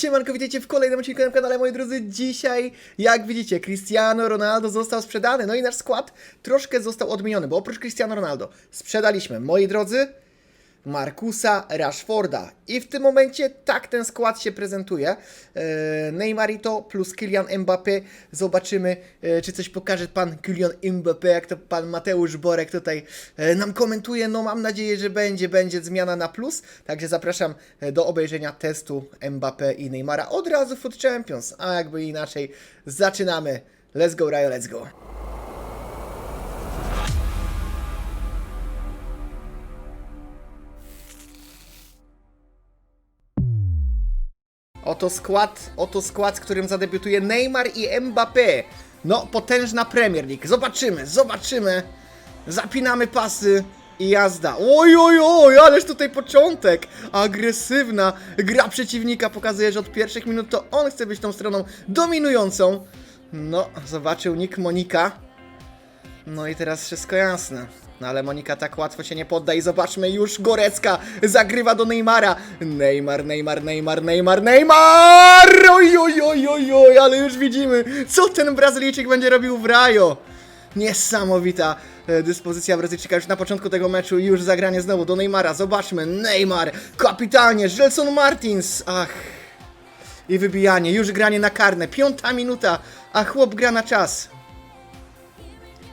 Siemanko, witajcie w kolejnym odcinku na kanale, moi drodzy. Dzisiaj, jak widzicie, Cristiano Ronaldo został sprzedany. No i nasz skład troszkę został odmieniony, bo oprócz Cristiano Ronaldo sprzedaliśmy, moi drodzy, Markusa Rashforda. I w tym momencie tak ten skład się prezentuje. E, Neymarito plus Kylian Mbappé. Zobaczymy, e, czy coś pokaże pan Kylian Mbappé, jak to pan Mateusz Borek tutaj e, nam komentuje. No mam nadzieję, że będzie, będzie zmiana na plus. Także zapraszam do obejrzenia testu Mbappé i Neymara od razu w Foot Champions. A jakby inaczej, zaczynamy. Let's go, Rayo, let's go. Oto skład, oto skład, z którym zadebiutuje Neymar i Mbappé. No, potężna Premier League. Zobaczymy, zobaczymy. Zapinamy pasy i jazda. Oj, oj, oj, ależ tutaj początek. Agresywna gra przeciwnika pokazuje, że od pierwszych minut to on chce być tą stroną dominującą. No, zobaczył Nick Monika. No i teraz wszystko jasne. No ale Monika tak łatwo się nie podda i zobaczmy już Gorecka zagrywa do Neymara. Neymar, Neymar, Neymar, Neymar, Neymar! Oj, oj, oj, oj, oj, ale już widzimy, co ten Brazylijczyk będzie robił w Rajo. Niesamowita e, dyspozycja Brazylijczyka już na początku tego meczu już zagranie znowu do Neymara. Zobaczmy, Neymar, kapitalnie, Gelson Martins, ach. I wybijanie, już granie na karne, piąta minuta, a chłop gra na czas.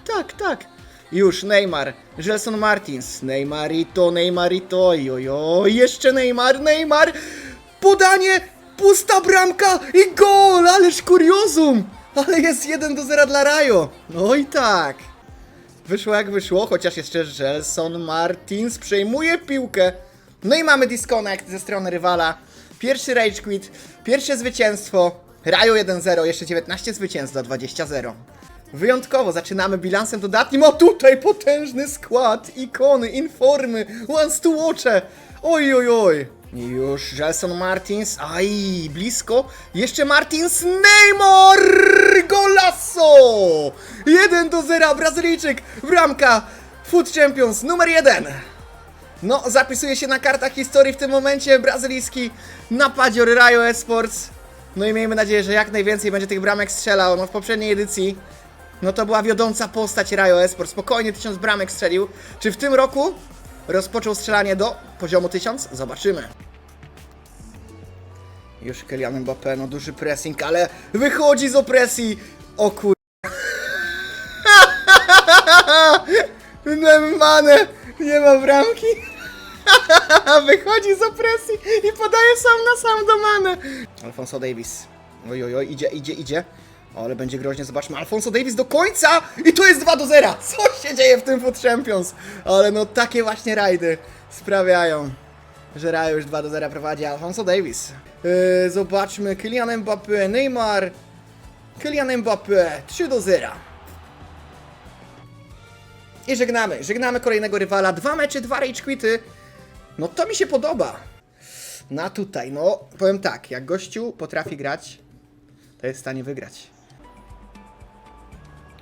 Tak, tak. Już Neymar, Gelson Martins, Neymarito, Neymarito, jojo, jeszcze Neymar, Neymar, podanie, pusta bramka i gol, ależ kuriozum, ale jest 1 do 0 dla Rajo, no i tak. Wyszło jak wyszło, chociaż jeszcze Gelson Martins przejmuje piłkę. No i mamy disconnect ze strony rywala. Pierwszy rage quit, pierwsze zwycięstwo. Rajo 1-0, jeszcze 19 zwycięstw za 20-0. Wyjątkowo zaczynamy bilansem dodatnim. O tutaj potężny skład, ikony, informy, once to watche. Oj, oj, oj. Już Gelson Martins, aj, blisko. Jeszcze Martins, Neymar, golasso! 1 do 0, Brazylijczyk, bramka, Foot Champions numer 1. No, zapisuje się na kartach historii w tym momencie brazylijski napadzior Rayo Esports. No i miejmy nadzieję, że jak najwięcej będzie tych bramek strzelał. No w poprzedniej edycji no to była wiodąca postać Rayo Esport. Spokojnie tysiąc bramek strzelił. Czy w tym roku rozpoczął strzelanie do poziomu 1000? Zobaczymy. Już Kylian Mbappé, no duży pressing, ale wychodzi z opresji. O kur... Mane, nie ma bramki. Wychodzi z opresji i podaje sam na sam do Mane. Alfonso Davis. Oj, oj, oj, idzie, idzie, idzie. Ale będzie groźnie, zobaczmy. Alfonso Davis do końca i to jest 2 do 0. Co się dzieje w tym Foot Champions? Ale no takie właśnie rajdy sprawiają, że Rayo już 2 do 0 prowadzi Alfonso Davis. Yy, zobaczmy, Kylian Mbappé, Neymar, Kylian Mbappé, 3 do 0. I żegnamy, żegnamy kolejnego rywala. Dwa mecze, dwa rage quity. No to mi się podoba. Na tutaj, no powiem tak, jak gościu potrafi grać, to jest w stanie wygrać.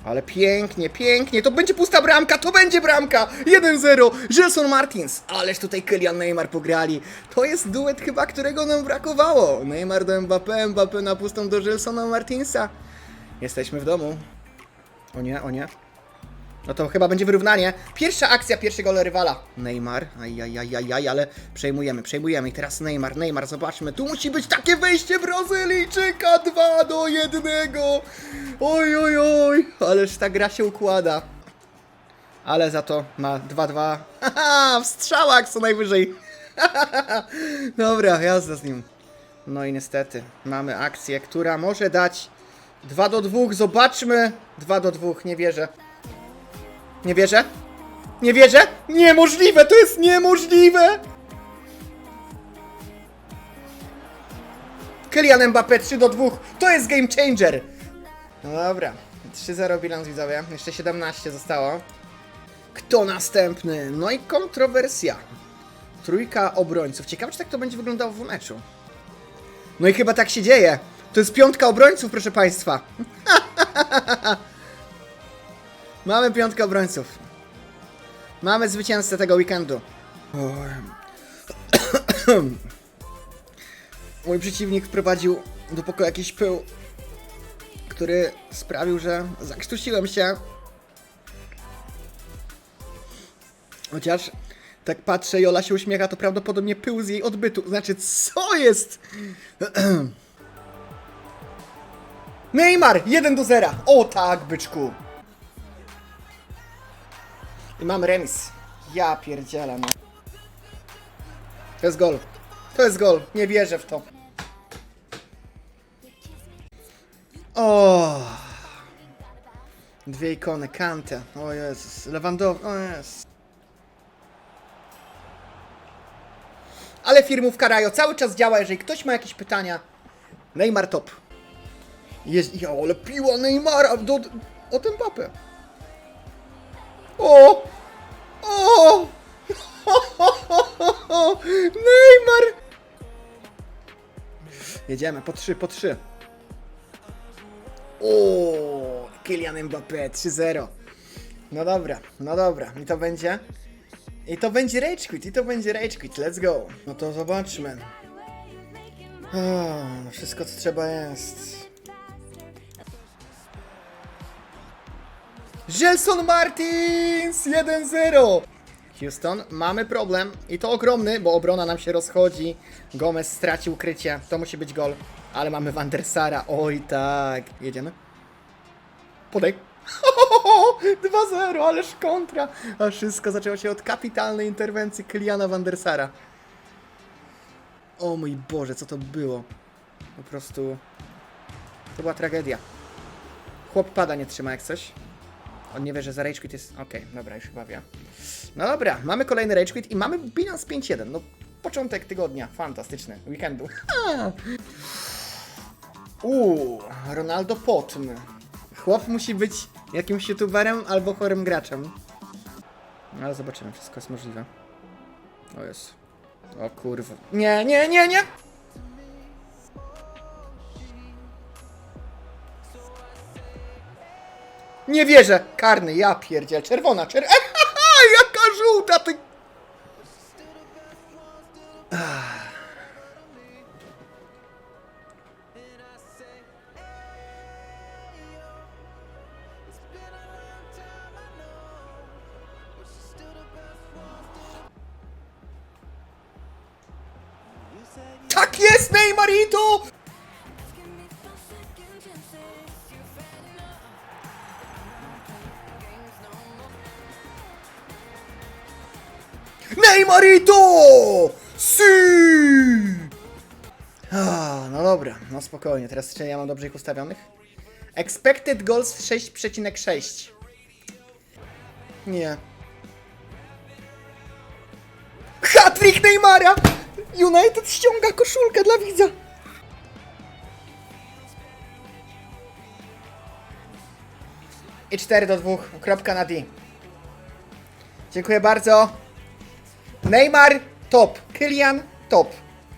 Ale pięknie, pięknie, to będzie pusta bramka, to będzie bramka! 1-0, Gelson Martins, ależ tutaj Kylian Neymar pograli. To jest duet chyba, którego nam brakowało. Neymar do Mbappé, Mbappé na pustą do Gelsona Martinsa. Jesteśmy w domu. O nie, o nie. No to chyba będzie wyrównanie. Pierwsza akcja pierwszego rywala. Neymar, ajajajajaj, ale przejmujemy, przejmujemy. I teraz Neymar, Neymar, zobaczmy. Tu musi być takie wejście Brazylijczyka 2 do 1. Oj, oj, oj, ależ ta gra się układa. Ale za to ma 2-2. Haha, w strzałach co najwyżej. Dobra, jazda z nim. No i niestety, mamy akcję, która może dać 2 do 2. Zobaczmy. 2 do 2, nie wierzę. Nie wierzę? Nie wierzę? Niemożliwe, to jest niemożliwe! Kylian Mbappé 3 do 2, to jest game changer! No dobra, 3-0 bilans widzowie, jeszcze 17 zostało. Kto następny? No i kontrowersja. Trójka obrońców. Ciekawe, czy tak to będzie wyglądało w meczu. No i chyba tak się dzieje. To jest piątka obrońców, proszę Państwa. Mamy piątkę obrońców. Mamy zwycięzcę tego weekendu. Mój przeciwnik wprowadził do pokoju jakiś pył, który sprawił, że zakrztusiłem się. Chociaż tak patrzę, Jola się uśmiecha, to prawdopodobnie pył z jej odbytu. Znaczy, co jest? Neymar! 1 do 0. O tak, byczku. I mamy remis. Ja pierdzielę, no. To jest gol. To jest gol. Nie wierzę w to. O. Dwie ikony. Kante. O Jezus. Lewandowski. O Jezus. Ale firmówka Rajo cały czas działa, jeżeli ktoś ma jakieś pytania. Neymar top. Jest, ja, ale Neymara do, o ten papę. O! O! Neymar! Jedziemy, po trzy, po trzy. O! Kylian Mbappé, 3-0. No dobra, no dobra. I to będzie... I to będzie Rage Quit, i to będzie Rage Quit. Let's go. No to zobaczmy. O, no wszystko co trzeba jest. Gelson Martins 1-0. Houston, mamy problem i to ogromny, bo obrona nam się rozchodzi. Gomez stracił krycie, to musi być gol. Ale mamy Van der Sara, oj tak. Jedziemy? Podaj. 2-0, ależ kontra. A wszystko zaczęło się od kapitalnej interwencji Kyliana Van der Sara. O mój Boże, co to było? Po prostu... To była tragedia. Chłop pada, nie trzyma jak coś. On nie wie, że za Rage Quit jest... Okej, dobra, już chyba wie. No dobra, mamy kolejny Rage Quit i mamy bilans 5-1. No, początek tygodnia. Fantastyczny. Weekendu. Uuu, Ronaldo Potm. Chłop musi być jakimś youtuberem albo chorym graczem. No, Ale zobaczymy, wszystko jest możliwe. O jest. O kurwa. Nie, nie, nie, nie! Nie wierzę! Karny, ja pierdziel, czerwona, czer... Jaka żółta, ty... Tak jest, Neymarito! Neymarito! Si! No dobra, no spokojnie, teraz czy ja mam dobrze ich ustawionych? Expected goals 6,6. Nie. Hattrick Neymara! United ściąga koszulkę dla widza. I 4 do 2, kropka na D. Dziękuję bardzo. Neymar top, Kylian top.